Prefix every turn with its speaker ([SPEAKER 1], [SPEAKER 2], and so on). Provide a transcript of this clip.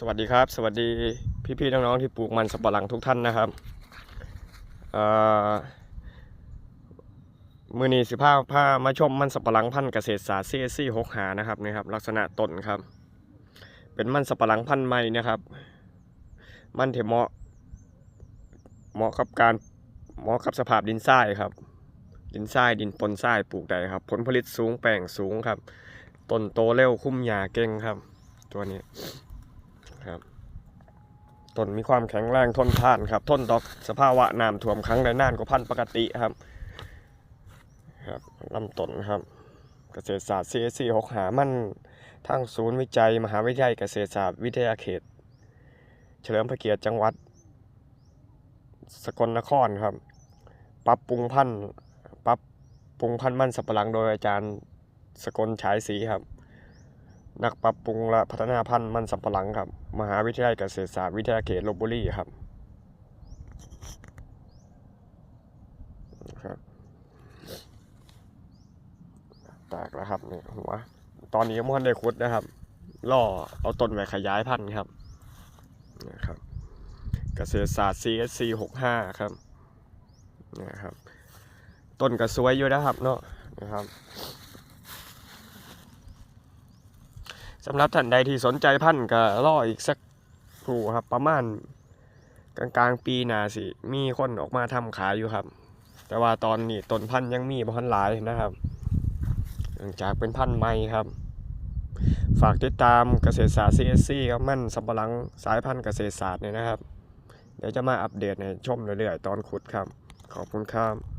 [SPEAKER 1] สวัสดีครับ สวัสดีพี่ๆน้องๆที่ปลูกมันสับปะหลังทุกท่านนะครับเมือนี้สิพาพามาชมมันสับปะหลังพันธุ์เกษตรศาสตร์ CSC 6หานะครับนี่ครับลักษณะต้นครับ เป็นมันสับปะหลังพันธุ์ใหม่นะครับ มันเถเหมาะ เหมาะกับการเหมาะกับสภาพดินทรายครับ ดินทรายดินปนทรายปลูกได้ครับ ผลผลิตสูงแปลงสูงครับต้นโตเร็วคุ้มหญ้าเก่งครับ ตัวนี้ ครับต้นมีความแข็งแรงทนทานครับ ทนต่อสภาวะน้ำท่วมครั้งได้นานกว่าพันปกติครับครับลำต้นครับ เกษตรศาสตร์ CSC 6หามันทางศูนย์วิจัย มหาวิทยาลัยเกษตรศาสตร์วิทยาเขต เฉลิมพระเกียรติจังหวัด สกลนครครับ ปรับปรุงพันธุ์ปรับปรุงพันธุ์มันสับปะหลังโดยอาจารย์สกลฉายศรีครับ นักปรับปรุงและพัฒนาพันธุ์มันสำปะหลังครับ มหาวิทยาลัยเกษตรศาสตร์วิทยาเขตลบบุรีครับครับแตกแล้วครับนี่หัวตอนนี้ยังไม่ทันได้ขุดนะครับล่อเอาต้นไว้ขยายพันธุ์ครับนะครับเกษตรศาสตร์ CSC 65 ครับนะครับต้นก็สวยอยู่นะครับเนาะนะครับ สำหรับท่านใดที่สนใจพันธุ์ก็รออีกสักครู่ครับ ประมาณกลางกลางปีนาสิ มีคนออกมาทำขายอยู่ครับ แต่ว่าตอนนี้ต้นพันธุ์ยังมีบ่ทันหลายนะครับเนื่องจากเป็นพันธุ์ใหม่ครับ ฝากติดตามเกษตรศาสตร์ CSC ครับมั่นสำปะหลังสายพันธุ์เกษตรศาสตร์เนี่ยนะครับ เดี๋ยวจะมาอัปเดตในชมเรื่อยๆ ตอนขุดครับ ขอบคุณครับ